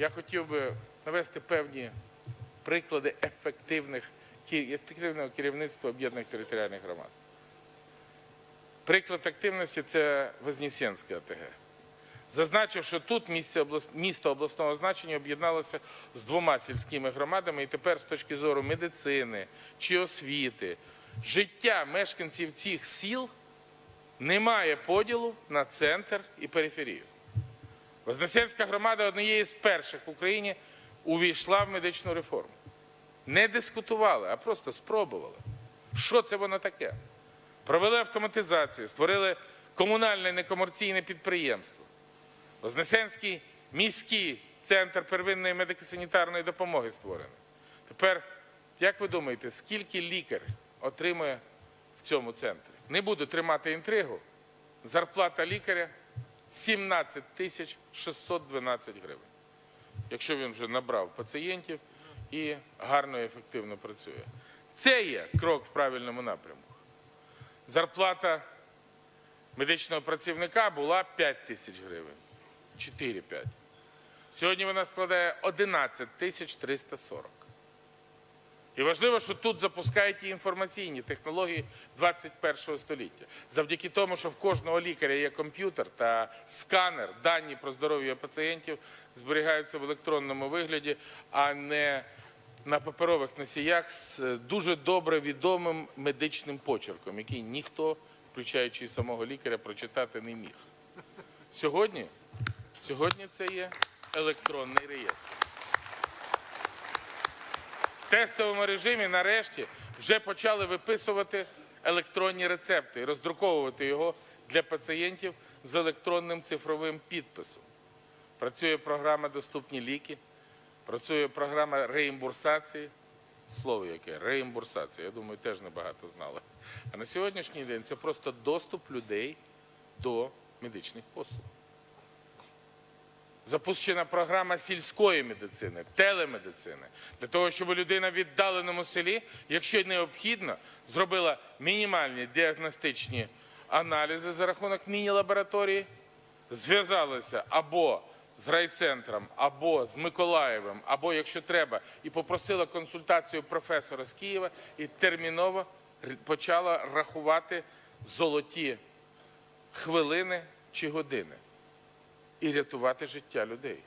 я хотів би навести певні приклади ефективних, ефективного керівництва об'єднаних територіальних громад. Приклад активності це Вознесенська АТГ. Зазначив, що тут місто обласного значення об'єдналося з двома сільськими громадами, і тепер з точки зору медицини чи освіти, життя мешканців цих сіл немає поділу на центр і периферію. Вознесенська громада однієї з перших в Україні увійшла в медичну реформу. Не дискутували, а просто спробували. Що це воно таке? Провели автоматизацію, створили комунальне некомерційне підприємство. Вознесенський міський центр первинної медико-санітарної допомоги створений. Тепер, як ви думаєте, скільки лікар отримує в цьому центрі? Не буду тримати інтригу. Зарплата лікаря 17 тисяч 612 гривень. Якщо він вже набрав пацієнтів і гарно і ефективно працює. Це є крок в правильному напрямку. Зарплата медичного працівника була 5 тисяч гривень. 4-5. Сьогодні вона складає 11 тисяч 340. І важливо, що тут запускають і інформаційні технології 21 століття. Завдяки тому, що в кожного лікаря є комп'ютер та сканер, дані про здоров'я пацієнтів зберігаються в електронному вигляді, а не на паперових носіях з е, дуже добре відомим медичним почерком, який ніхто, включаючи самого лікаря, прочитати не міг. Сьогодні, сьогодні це є електронний реєстр. Тестовому режимі нарешті вже почали виписувати електронні рецепти і роздруковувати його для пацієнтів з електронним цифровим підписом. Працює програма Доступні ліки, працює програма реімбурсації. Слово яке реімбурсація. Я думаю, теж небагато знали. А на сьогоднішній день це просто доступ людей до медичних послуг. Запущена програма сільської медицини, телемедицини, для того, щоб людина в віддаленому селі, якщо необхідно, зробила мінімальні діагностичні аналізи за рахунок міні-лабораторії, зв'язалася або з райцентром, або з Миколаєвим, або, якщо треба, і попросила консультацію професора з Києва і терміново почала рахувати золоті хвилини чи години і рятувати життя людей.